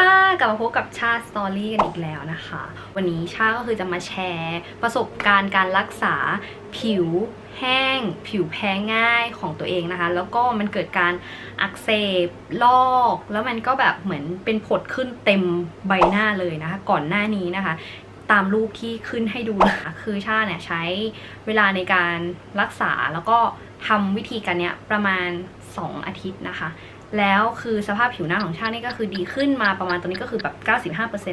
ค่ะกลับมาพบกับชาสตอรี่กันอีกแล้วนะคะ วันนี้ชาก็คือจะมาแชร์ ประสบการณ์การรักษาผิวแห้ง ผิวแพ้ง่ายของตัวเองนะคะ แล้วก็มันเกิดการอักเสบลอก แล้วมันก็แบบเหมือนเป็นผดขึ้นเต็มใบหน้าเลยนะคะ ก่อนหน้านี้นะคะตามรูปที่ขึ้นให้ดูนะคะคือชาเนี่ยใช้เวลาในการรักษาแล้วก็ทำวิธีการเนี้ยประมาณ 2 อาทิตย์นะคะ แล้วคือสภาพผิวหน้าของชานี่ก็คือดีขึ้นมาประมาณตอนนี้ก็คือแบบ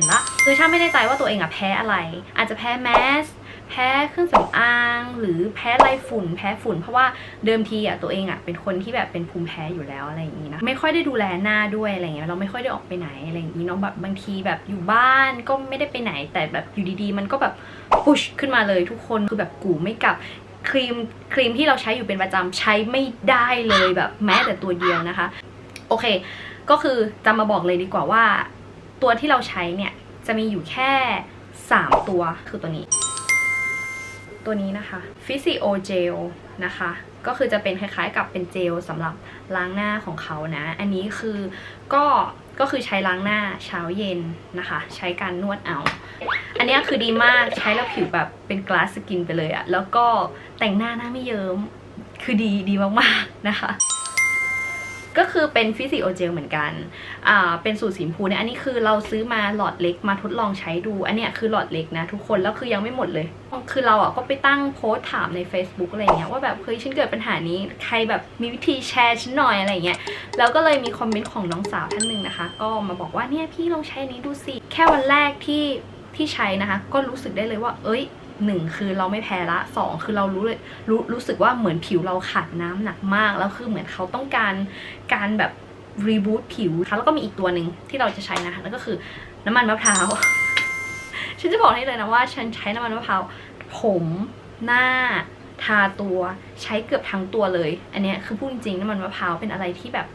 95%ละคือชาไม่แน่ใจว่าตัวเองอะแพ้อะไร อาจจะแพ้แมสแพ้เครื่องสำอาง หรือแพ้ไรฝุ่น แพ้ฝุ่น เพราะว่าเดิมทีอะตัวเองอะเป็นคนที่แบบเป็นภูมิแพ้อยู่แล้วอะไรอย่างนี้นะไม่ค่อยได้ดูแลหน้าด้วยอะไรเงี้ยเราไม่ค่อยได้ออกไปไหนอะไรอย่างนี้เนาะแบบบางทีแบบอยู่บ้านก็ไม่ได้ไปไหน แต่แบบอยู่ดีๆ มันก็แบบพุชขึ้นมาเลยทุกคนคือแบบกูไม่กลับครีมครีมที่เราใช้อยู่เป็นประจำใช้ไม่ได้เลยแบบแม้แต่ตัวเดียวนะคะ โอเค ก็คือจะมาบอกเลยดีกว่าว่า ตัวที่เราใช้เนี่ย จะมีอยู่แค่ 3 ตัวคือตัวนี้ ตัวนี้นะคะ Physio Gel นะคะ ก็คือจะเป็นคล้ายๆกับเป็นเจลสำหรับล้างหน้าของเขานะ อันนี้คือก็ก็คือใช้ล้างหน้าเช้าเย็นนะคะ ใช้การนวดเอา อันนี้คือดีมากใช้แล้วผิวแบบเป็นกลาสสกินไปเลยอะแล้วก็แต่งหน้าหน้าไม่เยิ้มคือดีดีมากๆนะคะ ก็คือเป็นฟิสิโอเจลเหมือนกัน อ่า เป็นสูตรสีชมพูเนี่ย อันนี้คือเราซื้อมาหลอดเล็กมาทดลองใช้ดู อันเนี้ยคือหลอดเล็กนะทุกคน แล้วคือยังไม่หมดเลย คือเราอะก็ไปตั้งโพสถามใน Facebook อะไรเงี้ยว่าแบบเฮ้ยฉันเกิดปัญหานี้ ใครแบบมีวิธีแชร์ฉันหน่อยอะไรเงี้ย แล้วก็เลยมีคอมเมนต์ของน้องสาวท่านหนึ่งนะคะ ก็มาบอกว่าเนี่ยพี่ลองใช้นี้ดูสิ แค่วันแรกที่ที่ใช้นะคะ ก็รู้สึกได้เลยว่า เอ้ย หนึ่งคือเราไม่แพ้ละสองคือเรารู้เลยรู้รู้สึกว่าเหมือนผิวเราขาดน้ำหนักมาก แล้วคือเหมือนเขาต้องการการแบบรีบูตผิวนะคะแล้วก็มีอีกตัวหนึ่งที่เราจะใช้นะคะนั่นก็คือน้ำมันมะพร้าวฉันจะบอกให้เลยนะว่า ฉันใช้น้ำมันมะพร้าวผมหน้าทาตัวใช้เกือบทั้งตัวเลย อันนี้คือพูดจริงน้ำมันมะพร้าวเป็นอะไรที่แบบ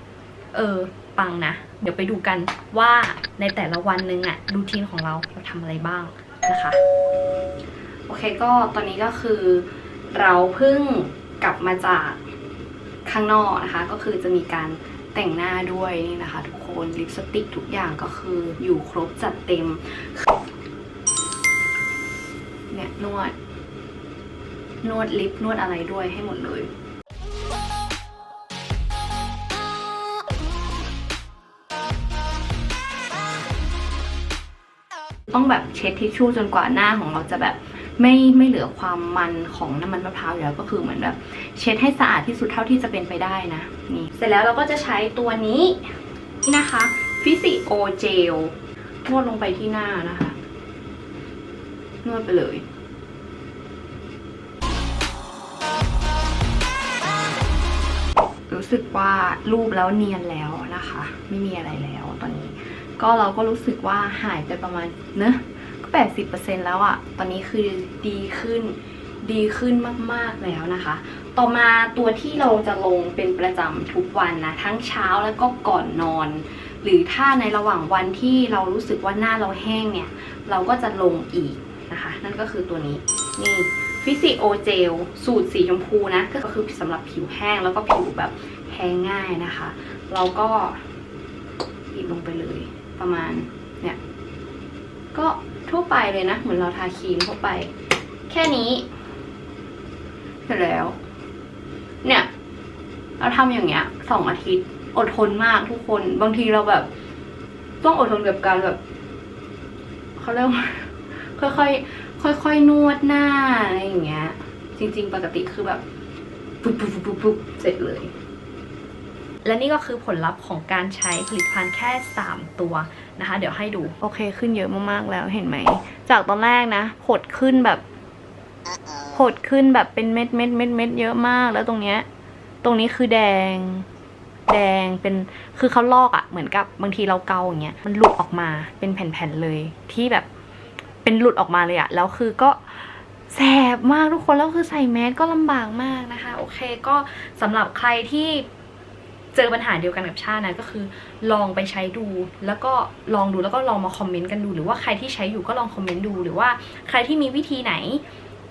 เออปังนะ เดี๋ยวไปดูกันว่าในแต่ละวันนึงอะรูทีนของเราเราทำอะไรบ้างนะคะ อเคก็ตอนนี้ก็คือ เราเพิ่งกลับมาจากข้างนอกนะคะ ก็คือจะมีการแต่งหน้าด้วยนี่นะคะ ทุกคนลิปสติกทุกอย่างก็คืออยู่ครบจัดเต็มเนี่ยนวด นวดลิปนวดอะไรด้วยให้หมดเลยต้องแบบเช็ดทิชชู่จนกว่าหน้าของเราจะแบบ ไม่ไม่เหลือความมันของน้ำมันมะพร้าวอยู่แล้วก็คือเหมือนแบบเช็ดให้สะอาดที่สุดเท่าที่จะเป็นไปได้นะนี่เสร็จแล้วเราก็จะใช้ตัวนี้นี่นะคะฟิสิโอเจลนวดลงไปที่หน้านะคะ นวดไปเลยรู้สึกว่ารูปแล้วเนียนแล้วนะคะ ไม่มีอะไรแล้วตอนนี้ ก็เราก็รู้สึกว่าหายไปประมาณเนอะ ก็แปดสิบเปอร์เซ็นแล้วอะตอนนี้คือดีขึ้น ดีขึ้นมากๆแล้วนะคะ ต่อมาตัวที่เราจะลงเป็นประจำทุกวันนะ ทั้งเช้าแล้วก็ก่อนนอน หรือถ้าในระหว่างวันที่เรารู้สึกว่าหน้าเราแห้งเนี่ย เราก็จะลงอีกนะคะ นั่นก็คือตัวนี้ นี่ฟิสิโอเจลสูตรสีชมพูนะ ก็คือสำหรับผิวแห้งแล้วก็ผิวแบบแห้งง่ายนะคะ เราก็หยิบลงไปเลยประมาณเนี่ย ก็ ทั่วไปเลยนะ เหมือนเราทาครีมทั่วไป แค่นี้เสร็จแล้ว เนี่ย เราทำอย่างเงี้ยสองอาทิตย์อดทนมากทุกคน บางทีเราแบบ ต้องอดทนกับการแบบเขาเรียกว่าค่อยๆค่อยๆนวดหน้าอะไรอย่างเงี้ย จริง ๆ ปกติคือแบบปุ๊บปุ๊บปุ๊บปุ๊บเสร็จเลย และนี่ก็คือผลลัพธ์ของการใช้ผลิตภัณฑ์แค่ 3 ตัวนะคะ เดี๋ยวให้ดู โอเคขึ้นเยอะมากๆแล้วเห็นไหม จากตอนแรกนะผดขึ้นแบบผดขึ้นแบบเป็นเม็ดเม็ดเม็ดเม็ดเยอะมากแล้วตรงเนี้ย ตรงนี้คือแดง แดงเป็นคือเขาลอกอะ่ะเหมือนกับบางทีเราเกาอย่างเงี้ยมันหลุดออกมาเป็นแผ่นๆเลย ที่แบบเป็นหลุดออกมาเลยอะแล้วคือก็แสบมากทุกคนแล้วคือใส่แมสก็ลำบากมากนะคะ โอเคก็สำหรับใครที่ เจอปัญหาเดียวกันกับชาตินะก็คือ ลองไปใช้ดู แล้วก็ลองดูแล้วก็ลองมาคอมเมนต์กันดู หรือว่าใครที่ใช้อยู่ก็ลองคอมเมนต์ดู หรือว่าใครที่มีวิธีไหน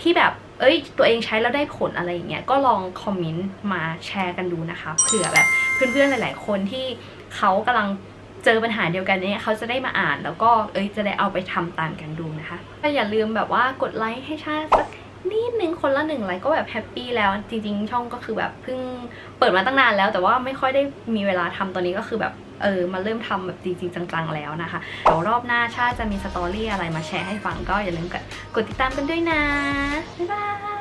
ที่แบบ เอ้ย ตัวเองใช้แล้วได้ผลอะไรอย่างเงี้ย ก็ลองคอมเมนต์มาแชร์กันดูนะคะ เผื่อแบบเพื่อนๆหลาย ๆ คนที่เขากำลังเจอปัญหาเดียวกันเนี่ยเขาจะได้มาอ่านแล้วก็เอ้ยจะได้เอาไปทำตามกันดูนะคะก็อย่าลืมแบบว่ากดไลค์ให้ชาสัก นิดนึงคนละหนึ่งไลค์ก็แบบแฮปปี้แล้วจริงๆ ช่องก็คือแบบเพิ่งเปิดมาตั้งนานแล้ว แต่ว่าไม่ค่อยได้มีเวลาทำตอนนี้ก็คือแบบเออมาเริ่มทำแบบจริงๆจังๆแล้วนะคะเดี๋ยวรอบหน้าชาจะมีสตอรี่อะไรมาแชร์ให้ฟังก็อย่าลืมกดติดตามกันด้วยนะบ๊ายบาย